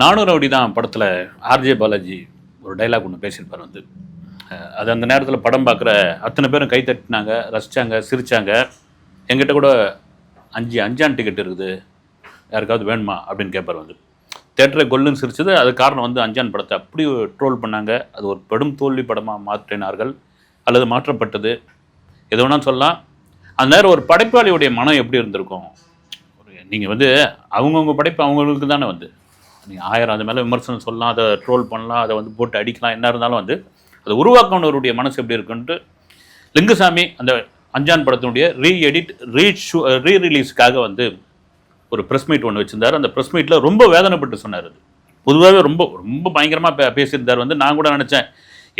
நானூறு ரவுடி தான் படத்தில் ஆர்ஜே பாலாஜி ஒரு டைலாக் ஒன்று பேசியிருப்பார் வந்து. அது அந்த நேரத்தில் படம் பார்க்குற அத்தனை பேரும் கை தட்டினாங்க ரசித்தாங்க சிரித்தாங்க எங்கிட்ட கூட அஞ்சு அஞ்சான் டிக்கெட் இருக்குது. யாருக்காவது வேணுமா அப்படின்னு கேட்பார் வந்து. தேட்டரை கொல்லுன்னு சிரிச்சது அது காரணம் வந்து அஞ்சான் படத்தை அப்படி ட்ரோல் பண்ணாங்க. அது ஒரு பெரும் தோல்வி படமாக மாற்றினார்கள். அல்லது மாற்றப்பட்டது. எது வேணாலும் சொல்லலாம். அந்த நேரம் ஒரு படைப்பாளியுடைய மனம் எப்படி இருந்திருக்கும்? நீங்கள் வந்து அவங்கவுங்க படைப்பு அவங்களுக்கு தானே வந்து. நீங்கள் ஆயிரம் அது மேலே விமர்சனம் சொல்லலாம் அதை ட்ரோல் பண்ணலாம் அதை வந்து போட்டு அடிக்கலாம் என்ன இருந்தாலும் வந்து அதை உருவாக்கினவருடைய மனசு எப்படி இருக்குன்ட்டு லிங்குசாமி அந்த அஞ்சான் படத்தினுடைய ரீ எடிட் ரீ ஷூ ரீ ரிலீஸ்க்காக வந்து ஒரு ப்ரெஸ் மீட் ஒன்று வச்சிருந்தார். அந்த ப்ரெஸ் மீட்டில் ரொம்ப வேதனைப்பட்டு சொன்னார் அது. பொதுவாகவே ரொம்ப ரொம்ப பயங்கரமாக பே பேசியிருந்தார். வந்து நான் கூட நினச்சேன்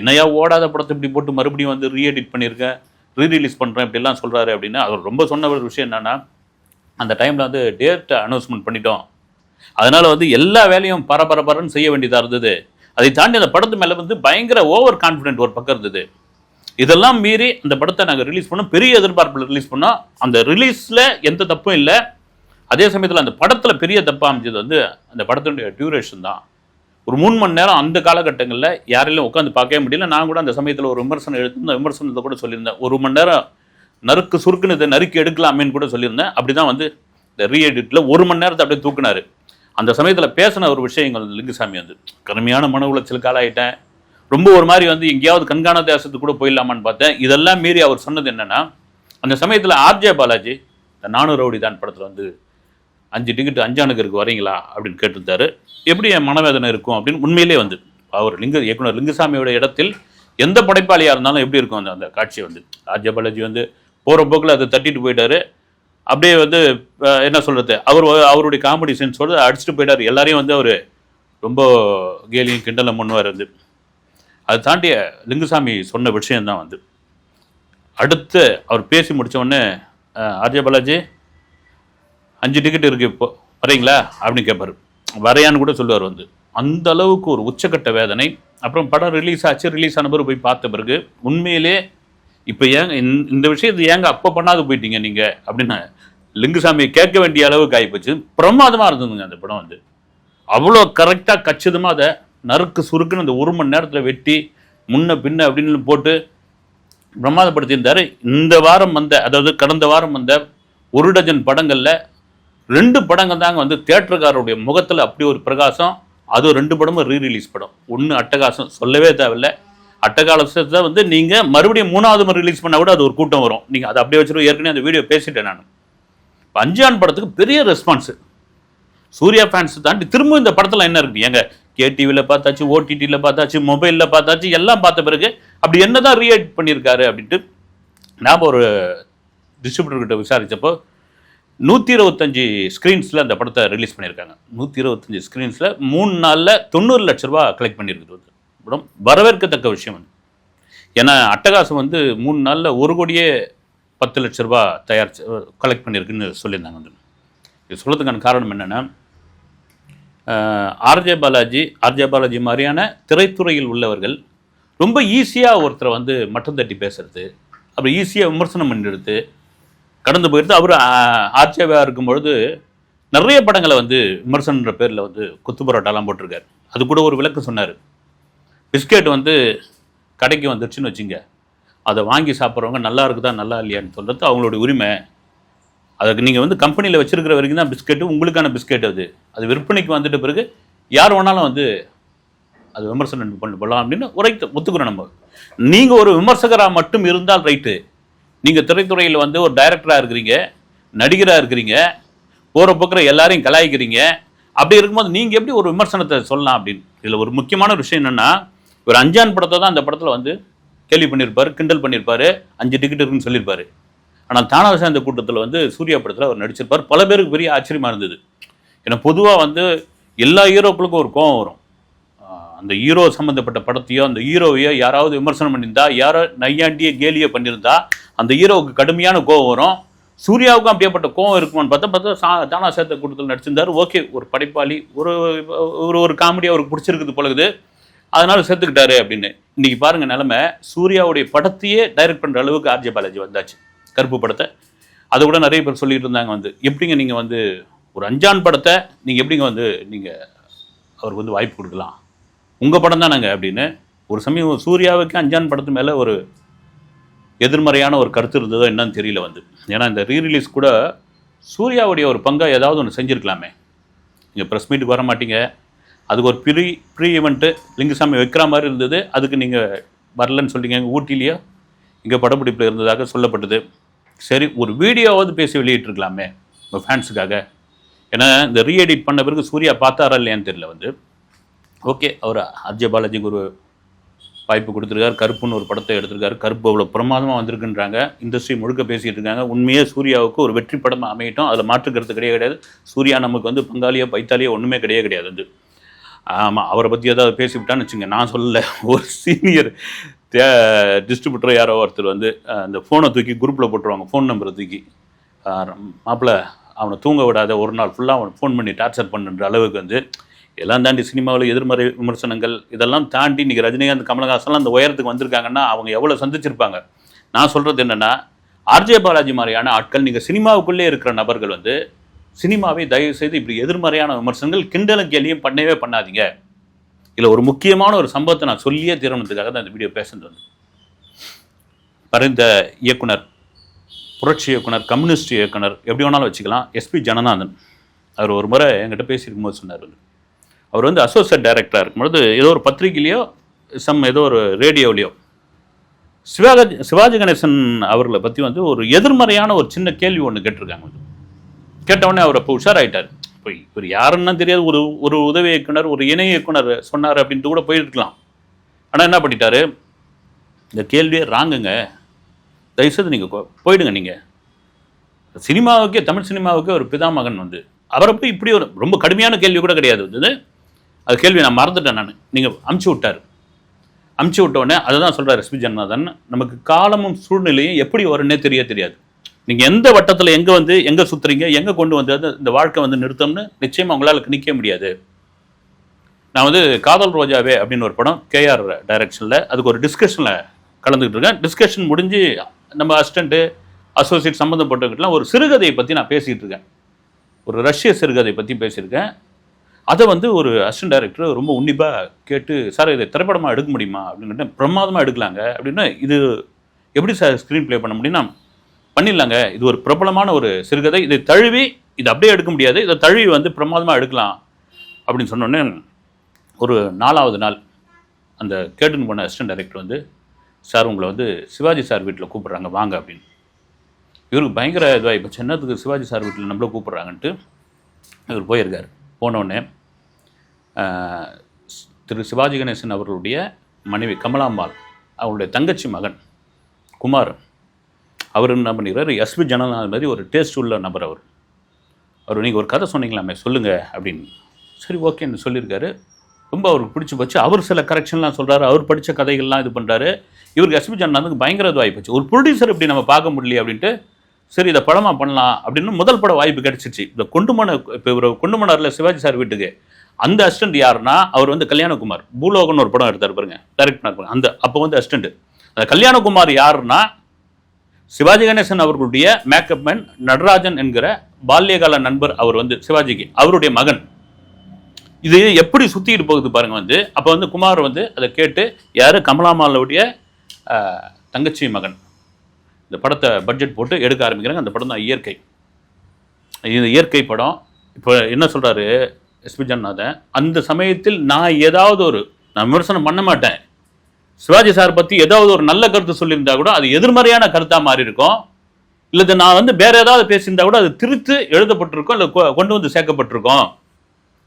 என்னையா ஓடாத படத்தை இப்படி போட்டு மறுபடியும் வந்து ரீ எடிட் பண்ணியிருக்கேன் ரீ ரிலீஸ் பண்ணுறேன் இப்படிலாம் சொல்கிறாரு அப்படின்னு. அவர் ரொம்ப சொன்ன ஒரு விஷயம் என்னென்னா அந்த டைமில் வந்து டேட் அனௌன்ஸ்மெண்ட் பண்ணிட்டோம். அதனால வந்து எல்லா வேலையும் பரபரபரன்னு செய்ய வேண்டியதாக இருந்தது. அதை தாண்டி அந்த படத்து மேலே வந்து பயங்கர ஓவர் கான்ஃபிடென்ட் ஒரு பக்கம் இருந்தது. இதெல்லாம் மீறி அந்த படத்தை நாங்கள் ரிலீஸ் பண்ணோம். பெரிய எதிர்பார்ப்பில் ரிலீஸ் பண்ணோம் அந்த ரிலீஸில் எந்த தப்பும் இல்லை. அதே சமயத்தில் அந்த படத்தில் பெரிய தப்பாக அமைஞ்சது வந்து அந்த படத்தினுடைய டியூரேஷன் தான். ஒரு மூணு மணி நேரம் அந்த காலகட்டங்களில் யாரையும் உட்காந்து பார்க்கவே முடியல. நான் கூட அந்த சமயத்தில் ஒரு விமர்சனம் எடுத்து அந்த விமர்சனத்தை கூட சொல்லியிருந்தேன். ஒரு மணி நேரம் நறுக்கு சுருக்குன்னு இதை நறுக்கி எடுக்கலாமேன்னு கூட சொல்லியிருந்தேன். அப்படி தான் வந்து இந்த ரீஎடிட்டில் ஒரு மணி நேரத்தை அப்படியே தூக்குனாரு. அந்த சமயத்தில் பேசின ஒரு விஷயங்கள் லிங்குசாமி வந்து கடுமையான மன உளைச்சலுக்கு ஆளாயிட்டேன். ரொம்ப ஒரு மாதிரி வந்து எங்கேயாவது கண்காண தேசத்துக்கு கூட போயிடலாமான்னு பார்த்தேன். இதெல்லாம் மீறி அவர் சொன்னது என்னென்னா அந்த சமயத்தில் ஆர்ஜே பாலாஜி இந்த நானூறு ரவுடி தான் படத்தில் வந்து அஞ்சு டிக்கெட் அஞ்சானுக்கு வரீங்களா? அப்படின்னு கேட்டிருந்தாரு. எப்படி என் மனவேதனை இருக்கும்? அப்படின்னு உண்மையிலே வந்து அவர் லிங்க இயக்குனர் லிங்குசாமியோட இடத்தில் எந்த படைப்பாளியாக இருந்தாலும் எப்படி இருக்கும் அந்த அந்த காட்சி வந்து. ஆர்ஜே பாலாஜி வந்து போகிற போக்கில் அதை தட்டிட்டு போயிட்டாரு. அப்படியே வந்து என்ன சொல்கிறது அவர் அவருடைய காமெடி சென்ஸோடு அடிச்சுட்டு போயிட்டார். எல்லாரையும் வந்து அவர் ரொம்ப கேலியும் கிண்டலும் பண்ணுவார் வந்து. அதை தாண்டி லிங்குசாமி சொன்ன விஷயந்தான் வந்து. அடுத்து அவர் பேசி முடித்தவொடனே ஆர்ஜே பாலாஜி அஞ்சு டிக்கெட் இருக்கு இப்போ வரீங்களா? அப்படின்னு கேட்பார் வரையான்னு கூட சொல்லுவார் வந்து. அந்த அளவுக்கு ஒரு உச்சக்கட்ட வேதனை. அப்புறம் படம் ரிலீஸ் ஆச்சு ரிலீஸ் ஆன பிறகு போய் பார்த்த பிறகு உண்மையிலே இப்போ ஏங்க இந்த- இந்த விஷயத்தை ஏங்க அப்போ பண்ணாது போயிட்டீங்க நீங்கள் அப்படின்னு லிங்குசாமியை கேட்க வேண்டிய அளவுக்கு ஆகிப்போச்சு பிரமாதமாக இருந்ததுங்க அந்த படம் வந்து. அவ்வளோ கரெக்டாக கச்சிதமாக அதை நறுக்கு சுருக்குன்னு அந்த ஒரு மணி நேரத்தில் வெட்டி முன்ன பின்ன அப்படின்னு போட்டு பிரமாதப்படுத்தியிருந்தார். இந்த வாரம் வந்த அதாவது கடந்த வாரம் வந்த ஒரு டஜன் படங்களில் ரெண்டு படங்கள் தாங்க வந்து தேட்டருக்காரருடைய முகத்தில் அப்படி ஒரு பிரகாசம் அது ரெண்டு படமும் ரீ ரிலீஸ் படம். ஒன்று அட்டகாசம் சொல்லவே தேவையில்ல. அட்டகால விஷயத்தை வந்து நீங்கள் மறுபடியும் மூணாவது முறை ரிலீஸ் பண்ணால் கூட அது ஒரு கூட்டம் வரும். நீங்கள் அதை அப்படியே வச்சுட்டு ஏற்கனவே அந்த வீடியோ பேசிட்டேன் நான். இப்போ அஞ்சான் படத்துக்கு பெரிய ரெஸ்பான்ஸு சூர்யா ஃபேன்ஸ் தாண்டி திரும்ப இந்த படத்தில் என்ன இருக்கு? எங்க கேடிவியில் பார்த்தாச்சு ஓடிடியில் பார்த்தாச்சு மொபைலில் பார்த்தாச்சு எல்லாம் பார்த்த பிறகு அப்படி என்னதான் ரீஎட் பண்ணியிருக்காரு அப்படின்ட்டு நாம் ஒரு டிஸ்ட்ரிபியூட்டர்கிட்ட விசாரித்தப்போ நூற்றி இருபத்தஞ்சி ஸ்க்ரீன்ஸில் அந்த படத்தை ரிலீஸ் பண்ணியிருக்காங்க நூற்றி இருபத்தஞ்சி ஸ்க்ரீன்ஸில் மூணு நாளில் தொண்ணூறு லட்ச ரூபா கலெக்ட் பண்ணியிருக்குது படம் வரவேற்கத்தக்க விஷயம் ஏன்னா அட்டகாசம் வந்து மூணு நாளில் ஒரு கோடியே பத்து லட்ச ரூபா தயாரிச்சு கலெக்ட் பண்ணியிருக்குன்னு சொல்லியிருந்தாங்க வந்து. இது சொல்கிறதுக்கான காரணம் என்னென்னா ஆர்ஜே பாலாஜி ஆர்ஜே பாலாஜி மாதிரியான திரைத்துறையில் உள்ளவர்கள் ரொம்ப ஈஸியாக ஒருத்தரை வந்து மட்டம் தட்டி பேசுறது அப்புறம் ஈஸியாக விமர்சனம் பண்ணிடுறது கடந்து போயிடுது அவர் ஆர்ஜேவாக இருக்கும் பொழுது நிறைய படங்களை வந்து விமர்சனன்ற பேரில் வந்து குத்து பரோட்டாலாம் போட்டிருக்காரு. அது கூட ஒரு விளக்கு சொன்னார். பிஸ்கெட் வந்து கடைக்கு வந்துருச்சுன்னு வச்சுங்க. அதை வாங்கி சாப்பிட்றவங்க நல்லா இருக்குதா நல்லா இல்லையான்னு சொல்கிறது அவங்களுடைய உரிமை. அதுக்கு நீங்கள் வந்து கம்பெனியில் வச்சுருக்கிற வரைக்கும் தான் பிஸ்கெட்டு உங்களுக்கான பிஸ்கெட் அது. அது விற்பனைக்கு வந்துட்ட பிறகு யார் வேணாலும் வந்து அது விமர்சனம் பண்ணி போடலாம் அப்படின்னு உரைத்து ஒத்துக்கிறோம் நம்ம. நீங்கள் ஒரு விமர்சகராக மட்டும் இருந்தால் ரைட்டு. நீங்கள் திரைத்துறையில் வந்து ஒரு டைரக்டராக இருக்கிறீங்க நடிகராக இருக்கிறீங்க போகிற போக்கிற எல்லாரையும் கலாய்க்கிறீங்க. அப்படி இருக்கும்போது நீங்கள் எப்படி ஒரு விமர்சனத்தை சொல்லலாம் அப்படின்னு? இதில் ஒரு முக்கியமான விஷயம் என்னென்னா ஒரு அஞ்சான் படத்தை தான் அந்த படத்தில் வந்து கேள்வி பண்ணியிருப்பார் கிண்டல் பண்ணியிருப்பார் அஞ்சு டிக்கெட் இருக்குன்னு சொல்லியிருப்பாரு. ஆனால் தானாக சேர்ந்த கூட்டத்தில் வந்து சூர்யா படத்தில் அவர் நடிச்சிருப்பார். பல பேருக்கு பெரிய ஆச்சரியமாக இருந்தது. ஏன்னா பொதுவாக வந்து எல்லா ஹீரோக்களுக்கும் ஒரு கோவம் வரும். அந்த ஹீரோ சம்மந்தப்பட்ட படத்தையோ அந்த ஹீரோவையோ யாராவது விமர்சனம் பண்ணியிருந்தா யாரோ நையாண்டிய கேலியோ பண்ணியிருந்தா அந்த ஹீரோவுக்கு கடுமையான கோவம் வரும். சூர்யாவுக்கும் அப்படியேப்பட்ட கோவம் இருக்குமான்னு பார்த்தா பார்த்தா சா தானா சேர்த்த கூட்டத்தில் நடிச்சிருந்தாரு. ஓகே ஒரு படைப்பாளி ஒரு ஒரு ஒரு காமெடி அவருக்கு பிடிச்சிருக்குது பழகுது அதனால சேர்த்துக்கிட்டாரு அப்படின்னு. இன்னைக்கு பாருங்க நிலைமை சூர்யாவுடைய படத்தையே டைரக்ட் பண்ற அளவுக்கு ஆர்ஜே பாலாஜி வந்தாச்சு. கருப்பு படத்தை. அதை கூட நிறைய பேர் சொல்லிட்டு இருந்தாங்க வந்து. எப்படிங்க நீங்க வந்து ஒரு அஞ்சான் படத்தை நீங்க எப்படிங்க வந்து நீங்க அவருக்கு வந்து வாய்ப்பு கொடுக்கலாம்? உங்கள் படம் தானேங்க அப்படின்னு. ஒரு சமயம் சூர்யாவுக்கு அஞ்சான் படத்து மேலே ஒரு எதிர்மறையான ஒரு கருத்து இருந்ததோ என்னன்னு தெரியல வந்து. ஏன்னா இந்த ரீரிலீஸ் கூட சூர்யாவுடைய ஒரு பங்கை ஏதாவது ஒன்று செஞ்சுருக்கலாமே. நீங்கள் ப்ரெஸ் மீட்டுக்கு வர மாட்டீங்க. அதுக்கு ஒரு ப்ரீ ப்ரீ ஈவெண்ட்டு லிங்குசாமி வைக்கிற மாதிரி இருந்தது. அதுக்கு நீங்கள் வரலன்னு சொல்லிங்க ஊட்டிலேயோ இங்கே படப்பிடிப்பில் இருந்ததாக சொல்லப்பட்டது. சரி ஒரு வீடியோவாவது பேசி வெளியிட்டிருக்கலாமே உங்கள் ஃபேன்ஸுக்காக ஏன்னா இந்த ரீஎடிட் பண்ண பிறகு சூர்யா பார்த்தாரா இல்லையான்னு தெரியல வந்து. ஓகே அவர் அஜய் பாலாஜிக்கு ஒரு வாய்ப்பு கொடுத்துருக்காரு. கருப்புன்னு ஒரு படத்தை எடுத்திருக்காரு. கருப்பு அவ்வளோ பிரமாதமாக வந்திருக்குன்றாங்க. இண்டஸ்ட்ரி முழுக்க பேசிகிட்டு இருக்காங்க. உண்மையே சூர்யாவுக்கு ஒரு வெற்றி படமாக அமையட்டும். அதில் மாற்றுக்கிறது கிடையாது கிடையாது. சூர்யா நமக்கு வந்து பங்காளியோ பைத்தாலியோ ஒன்றுமே கிடையாது கிடையாது வந்து. ஆமாம் அவரை பற்றி ஏதாவது பேசிவிட்டான்னு வச்சுங்க நான் சொல்லல. ஒரு சீனியர் தே டிஸ்ட்ரிபியூட்டர் யாரோ ஒருத்தர் வந்து அந்த ஃபோனை தூக்கி குரூப்பில் போட்டுருவாங்க ஃபோன் நம்பரை தூக்கி. மாப்பிள்ள அவனை தூங்க விடாத ஒரு நாள் ஃபுல்லாக அவனை ஃபோன் பண்ணி டார்ச்சர் பண்ணுன்ற அளவுக்கு வந்து எல்லாம் தாண்டி சினிமாவில் எதிர்மறை விமர்சனங்கள் இதெல்லாம் தாண்டி இன்றைக்கி ரஜினிகாந்த் கமலஹாசன்லாம் அந்த உயரத்துக்கு வந்திருக்காங்கன்னா அவங்க எவ்வளோ சந்திச்சிருப்பாங்க. நான் சொல்கிறது என்னென்னா ஆர்ஜே பாலாஜி மாதிரியான ஆட்கள் நீங்கள் சினிமாவுக்குள்ளே இருக்கிற நபர்கள் வந்து சினிமாவை தயவு செய்து இப்படி எதிர்மறையான விமர்சனங்கள் கிண்டலும் கேலியும் பண்ணவே பண்ணாதீங்க. இதில் ஒரு முக்கியமான ஒரு சம்பவத்தை நான் சொல்லியே தீரணத்துக்காக தான் இந்த வீடியோ பேசுறது வந்து. பரிந்த இயக்குனர் புரட்சி இயக்குனர் கம்யூனிஸ்ட் இயக்குனர் எப்படி வேணாலும் வச்சுக்கலாம் எஸ்பி ஜனநாதன். அவர் ஒரு முறை என்கிட்ட பேசியிருக்கும்போது சொன்னார் அவர் வந்து அசோசியேட் டைரக்டராக இருக்கும்பொழுது ஏதோ ஒரு பத்திரிகையிலையோ சம் ஏதோ ஒரு ரேடியோலையோ சிவாஜி சிவாஜி கணேசன் அவர்களை பற்றி வந்து ஒரு எதிர்மறையான ஒரு சின்ன கேள்வி ஒன்று கேட்டிருக்காங்க கேட்டவுடனே அவர் அப்போ உஷாராயிட்டார். இப்போ இவர் யாருன்னா தெரியாது. ஒரு ஒரு உதவி இயக்குனர் ஒரு இணை இயக்குனர் சொன்னார் அப்படின்ட்டு கூட போயிருக்கலாம். ஆனால் என்ன பண்ணிட்டாரு? இந்த கேள்வியே ராங்குங்க. தயவுசெய்து நீங்கள் போயிடுங்க நீங்கள் சினிமாவுக்கே தமிழ் சினிமாவுக்கே ஒரு பிதாமகன் வந்து அவரை போய் இப்படி ஒரு ரொம்ப கடுமையான கேள்வி கூட கிடையாது. வந்து அது கேள்வி நான் மறந்துட்டேன் நான். நீங்கள் அமுச்சு விட்டார். அமுச்சு விட்டோடனே அதை தான் சொல்கிறார் எஸ்பி ஜனநாதன் நமக்கு காலமும் சூழ்நிலையும் எப்படி வரும்னே தெரிய தெரியாது. நீங்கள் எந்த வட்டத்தில் எங்கே வந்து எங்கே சுற்றுறீங்க எங்கே கொண்டு வந்து இந்த வாழ்க்கை வந்து நிறுத்தம்னு நிச்சயமாக உங்களால் நிற்க முடியாது. நான் வந்து காதல் ரோஜாவே அப்படின்னு ஒரு படம் கேஆர் டைரக்ஷனில் அதுக்கு ஒரு டிஸ்கஷனில் கலந்துக்கிட்டு இருக்கேன். டிஸ்கஷன் முடிஞ்சு நம்ம அசிஸ்டண்ட்டு அசோசியேட் சம்மந்தப்பட்டவங்கலாம் ஒரு சிறுகதையை பற்றி நான் பேசிகிட்டு இருக்கேன். ஒரு ரஷ்ய சிறுகதை பற்றி பேசியிருக்கேன். அதை வந்து ஒரு அசிஸ்டன்ட் டைரக்டர் ரொம்ப உன்னிப்பாக கேட்டு சார் இதை திரைப்படமாக எடுக்க முடியுமா? அப்படின்னு பிரமாதமாக எடுக்கலாங்க. அப்படின்னு இது எப்படி சார் ஸ்க்ரீன் ப்ளே பண்ண முடியும்னா பண்ணிடலாங்க. இது ஒரு பிரபலமான ஒரு சிறுகதை. இதை தழுவி இது அப்படியே எடுக்க முடியாது. இதை தழுவி வந்து பிரமாதமாக எடுக்கலாம் அப்படின்னு சொன்னோடனே ஒரு நாலாவது நாள் அந்த கேட்டுன்னு போன அசிஸ்டன்ட் டைரக்டர் வந்து சார் உங்களை வந்து சிவாஜி சார் வீட்டில் கூப்பிட்றாங்க வாங்க அப்படின்னு. இவருக்கு பயங்கர இதுவாக இப்போ சென்னத்துக்கு சிவாஜி சார் வீட்டில் நம்மள கூப்பிட்றாங்கன்ட்டு இவர் போயிருக்கார். போனோடனே திரு சிவாஜி கணேசன் அவர்களுடைய மனைவி கமலாம்பாள் அவருடைய தங்கச்சி மகன் குமார் அவர் என்ன பண்ணிக்கிறார்? எஸ்பி ஜனநாதன் மாதிரி ஒரு டேஸ்ட் உள்ள நபர் அவர். அவர் நீங்கள் ஒரு கதை சொன்னீங்களாமே சொல்லுங்கள் அப்படின்னு. சரி ஓகேன்னு சொல்லியிருக்காரு. ரொம்ப அவருக்கு பிடிச்சி போச்சு. அவர் சில கரெக்ஷன்லாம் சொல்கிறாரு அவர் படித்த கதைகள்லாம் இது பண்ணுறாரு இவருக்கு எஸ்பி ஜனநாதனுக்கு பயங்கர வாய்ப்பு போச்சு. ஒரு ப்ரொடியூசர் இப்படி நம்ம பார்க்க முடியல அப்படின்ட்டு சரி இதை படமாக பண்ணலாம் அப்படின்னு முதல் பட வாய்ப்பு கிடச்சிச்சு. இந்த கொண்டுமன இப்போ இவர் கொண்டுமனாரில் சிவாஜி சார் வீட்டுக்கு. அந்த அசிஸ்டன்ட் யாருன்னா அவர் வந்து கல்யாணகுமார். பூலோகன் ஒரு படம் எடுத்தார் பாருங்க. டைரக்ட் பண்ணார் அந்த அப்போ வந்து அசிஸ்டன்ட் அந்த கல்யாணகுமார் யாருன்னா சிவாஜி கணேசன் அவர்களுடைய மேக்கப் மேன் நடராஜன் என்கிற பால்யகால நண்பர் அவர் வந்து சிவாஜிக்கு அவருடைய மகன். இது எப்படி சுத்திட்டு போகுது பாருங்க வந்து அப்போ வந்து குமார் வந்து அதை கேட்டு யாரு? கமலாமாலுடைய தங்கச்சி மகன். இந்த படத்தை பட்ஜெட் போட்டு எடுக்க ஆரம்பிக்கிறாங்க. அந்த படம் தான் இயற்கை. இது இயற்கை படம். இப்போ என்ன சொல்றாரு எஸ்பி ஜன்னாதன் அந்த சமயத்தில் நான் ஏதாவது ஒரு நான் விமர்சனம் பண்ண மாட்டேன். சிவாஜி சார் பத்தி ஏதாவது ஒரு நல்ல கருத்து சொல்லியிருந்தா கூட அது எதிர்மறையான கருத்தா மாறி இருக்கும் இல்லது நான் வந்து வேற ஏதாவது பேசியிருந்தா கூட அது திருத்து எழுதப்பட்டிருக்கும் இல்லை கொ- கொண்டு வந்து சேர்க்கப்பட்டிருக்கும்.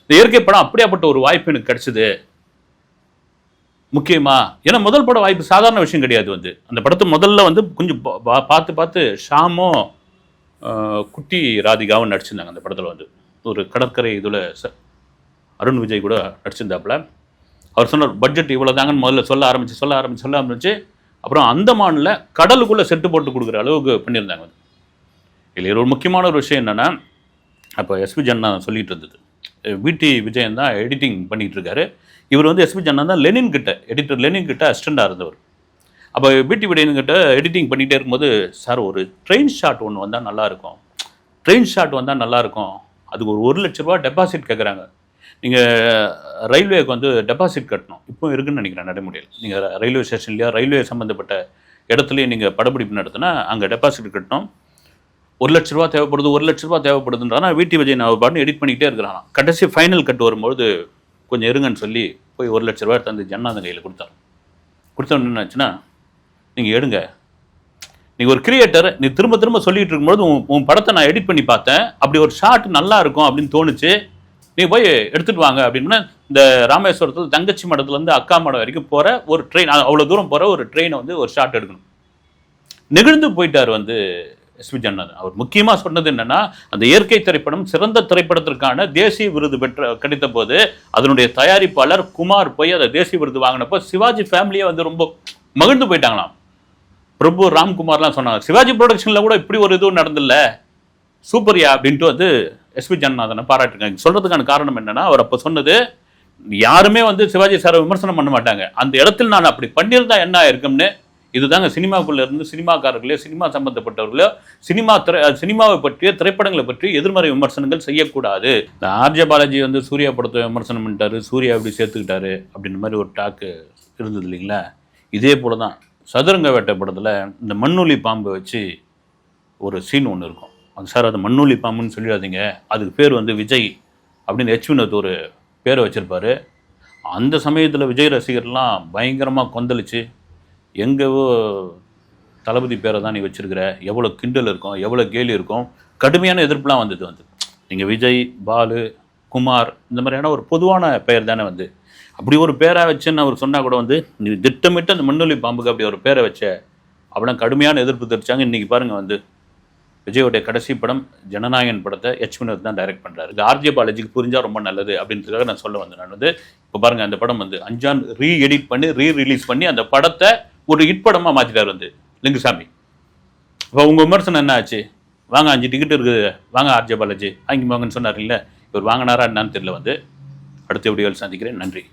இந்த இயற்கை படம் அப்படியாப்பட்ட ஒரு வாய்ப்பு எனக்கு கிடைச்சது. முக்கியமா ஏன்னா முதல் படம் வாய்ப்பு சாதாரண விஷயம் கிடையாது வந்து. அந்த படத்தை முதல்ல வந்து கொஞ்சம் பார்த்து பார்த்து ஷாமும் குட்டி ராதிகாவும் நடிச்சிருந்தாங்க அந்த படத்தில் வந்து. ஒரு கடற்கரை இதில் அருண் விஜய் கூட நடிச்சிருந்தாப்புல. அவர் சொன்னார் பட்ஜெட் இவ்வளோதாங்கன்னு முதல்ல சொல்ல ஆரம்பிச்சு சொல்ல ஆரம்பிச்சு சொல்ல ஆரம்பிச்சு அப்புறம் அந்தமானில் கடலுக்குள்ளே செட்டு போட்டு கொடுக்குற அளவுக்கு பண்ணியிருந்தாங்க இதில் ஒரு முக்கியமான ஒரு விஷயம் என்னென்னா அப்போ எஸ்பி ஜன்னா சொல்லிட்டு இருந்தது. விடி விஜயன் தான் எடிட்டிங் பண்ணிகிட்டு இருக்காரு. இவர் வந்து எஸ்பி ஜன்னா தான் லெனின் கிட்ட எடிட்டர் லெனின் கிட்ட அசிஸ்டண்டாக இருந்தவர். அப்போ விடி விஜயன் கிட்ட எடிட்டிங் பண்ணிகிட்டே இருக்கும்போது சார் ஒரு ட்ரெயின் ஷாட் ஒன்று வந்தால் நல்லாயிருக்கும் ட்ரெயின் ஷாட் வந்தால் நல்லாயிருக்கும் அதுக்கு ஒரு ஒரு லட்ச ரூபா டெபாசிட் கேட்குறாங்க நீங்கள் ரயில்வேக்கு வந்து டெபாசிட் கட்டணும். இப்போ இருக்குன்னு நினைக்கிறேன் நடைமுறையில். நீங்கள் ரயில்வே ஸ்டேஷன்லையோ ரயில்வே சம்மந்தப்பட்ட இடத்துலையும் நீங்கள் படப்பிடிப்பு நடத்தினா அங்கே டெபாசிட் கட்டணும். ஒரு லட்ச ரூபா தேவைப்படுது ஒரு லட்ச ரூபா தேவைப்படுதுன்றானா வீட்டு விஜய் நான் பாட்டு எடிட் பண்ணிக்கிட்டே இருக்கிறான். கடைசி ஃபைனல் கட் வரும்போது கொஞ்சம் இருங்கன்னு சொல்லி போய் ஒரு லட்ச ரூபா தந்து ஜன்னாதன் கையில் கொடுத்தாரு. கொடுத்தோன்னு என்னாச்சுன்னா நீங்கள் எடுங்க. நீ ஒரு கிரியேட்டர் நீ திரும்ப திரும்ப சொல்லிட்டு இருக்கும்போது உன் உன் படத்தை நான் எடிட் பண்ணி பார்த்தேன். அப்படி ஒரு ஷாட் நல்லா இருக்கும் அப்படின்னு தோணுச்சு. நீ போய் எடுத்துட்டு வாங்க அப்படின்னா இந்த ராமேஸ்வரத்தில் தங்கச்சி மடத்துலேருந்து அக்கா மடம் வரைக்கும் போகிற ஒரு ட்ரெயின் அவ்வளோ தூரம் போகிற ஒரு ட்ரெயினை வந்து ஒரு ஷார்ட் எடுக்கணும். நெகிழ்ந்து போயிட்டார் வந்து எஸ்பி ஜன்னாதன் அவர் முக்கியமாக சொன்னது என்னன்னா அந்த இயற்கை திரைப்படம் சிறந்த திரைப்படத்திற்கான தேசிய விருது பெற்ற கிடைத்த போது அதனுடைய தயாரிப்பாளர் குமார் போய் அதை தேசிய விருது வாங்கினப்போ சிவாஜி ஃபேமிலியே வந்து ரொம்ப மகிழ்ந்து போயிட்டாங்களாம். பிரபு ராம்குமார்லாம் சொன்னாங்க சிவாஜி ப்ரொடக்ஷனில் கூட இப்படி ஒரு இதுவும் நடந்தில்ல. சூப்பர்யா அப்படின்ட்டு வந்து எஸ்பி ஜனநாதனை பாராட்டிருக்காங்க. சொல்கிறதுக்கான காரணம் என்னென்னா அவர் அப்போ சொன்னது யாருமே வந்து சிவாஜி சாரை விமர்சனம் பண்ண மாட்டாங்க. அந்த இடத்தில் நான் அப்படி பண்ணியிருந்தா என்ன ஆயிருக்கும்னு இதுதாங்க சினிமாக்குள்ளே இருந்து சினிமாக்காரர்களே சினிமா சம்பந்தப்பட்டவர்களோ சினிமா திரை சினிமாவை பற்றிய திரைப்படங்களை பற்றி எதிர்மறை விமர்சனங்கள் செய்யக்கூடாது. இந்த ஆர்ஜ பாலாஜி வந்து சூர்யா படத்தை விமர்சனம் பண்ணிட்டாரு சூர்யா அப்படி சேர்த்துக்கிட்டாரு அப்படின்ற மாதிரி ஒரு டாக்கு இருந்தது இல்லைங்களா? இதே போல தான் சதுரங்க வேட்டை படத்தில் இந்த மண்ணுளி பாம்பை வச்சு ஒரு சீன் ஒன்று இருக்கும். அது சார் அது மண்ணுளி பாம்புன்னு சொல்லிடாதீங்க. அதுக்கு பேர் வந்து விஜய் அப்படின்னு ஹெச் வினோத் ஒரு பேரை வச்சுருப்பாரு. அந்த சமயத்தில் விஜய் ரசிகர்லாம் பயங்கரமாக கொந்தளிச்சு எங்கேவோ தளபதி பேரை தான் நீ வச்சிருக்கிற எவ்வளோ கிண்டல் இருக்கும் எவ்வளோ கேலி இருக்கும் கடுமையான எதிர்ப்புலாம் வந்தது வந்து. நீங்கள் விஜய் பாலு குமார் இந்த மாதிரியான ஒரு பொதுவான பெயர் தானே வந்து. அப்படி ஒரு பேரை வச்சுன்னு அவர் சொன்னால் கூட வந்து நீ திட்டமிட்டு அந்த மண்ணுளி பாம்புக்கு அப்படி ஒரு பேரை வச்ச அப்படின்னா கடுமையான எதிர்ப்பு தெரிச்சாங்க. இன்றைக்கி பாருங்கள் வந்து விஜயோடைய கடைசி படம் ஜனநாயகன் படத்தை எச் வினோத் தான் டைரக்ட் பண்ணுறாரு இது ஆர்ஜே பாலாஜிக்கு புரிஞ்சால் ரொம்ப நல்லது அப்படின்றதுக்காக நான் சொல்ல வந்தேன் நான் வந்து இப்போ பாருங்கள் அந்த படம் வந்து அஞ்சான் ரீ எடிட் பண்ணி ரீ ரிலீஸ் பண்ணி அந்த படத்தை ஒரு ஹிட் படமாக மாற்றிட்டார் வந்து லிங்குசாமி. இப்போ உங்கள் விமர்சனம் என்ன ஆச்சு? வாங்க அஞ்சு டிக்கெட் இருக்குது. வாங்க ஆர்ஜே பாலாஜி வாங்கி வாங்கன்னு சொன்னார் இல்லை இவர் வாங்கினாரா என்னன்னு தெரியல வந்து. அடுத்த வீடியோவில் சந்திக்கிறேன். நன்றி.